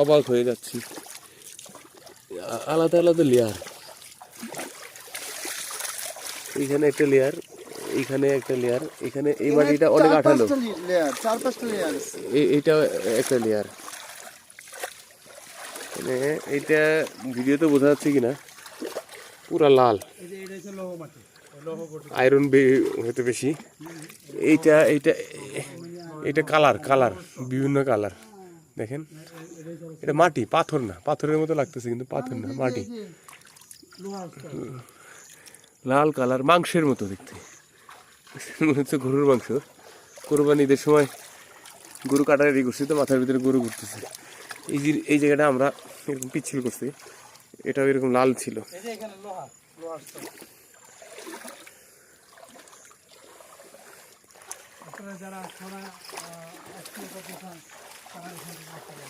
অবাক হয়ে যাচ্ছি। আলাদা আলাদা লেয়ার এইখানে একটা লেয়ার এইখানে একটা লেয়ার এখানে এই মাটিটা অনেক আঠালো। এইটা একটা লেয়ার মানে এইটা ভিডিওতে বোঝা যাচ্ছে কিনা পুরা লাল। আয়রন হয়তো বেশি। এইটা এইটা এটা কালার কালার বিভিন্ন কালার দেখেন, এটা মাটি, পাথর না, পাথরের মতো লাগতেছে কিন্তু পাথর না, মাটি। লাল কালার, মাংসের মতো দেখতে। মনে হচ্ছে গরুর মাংস। কোরবানিদের সময় গরু কাটা রেডি করছি, তো মাথার ভিতরে গরু ঘুরতেছে। এই যে, এই জায়গাটা আমরা এরকম পিচ্ছিল করছি, এটাও এরকম লাল ছিল। যারা あったけどね。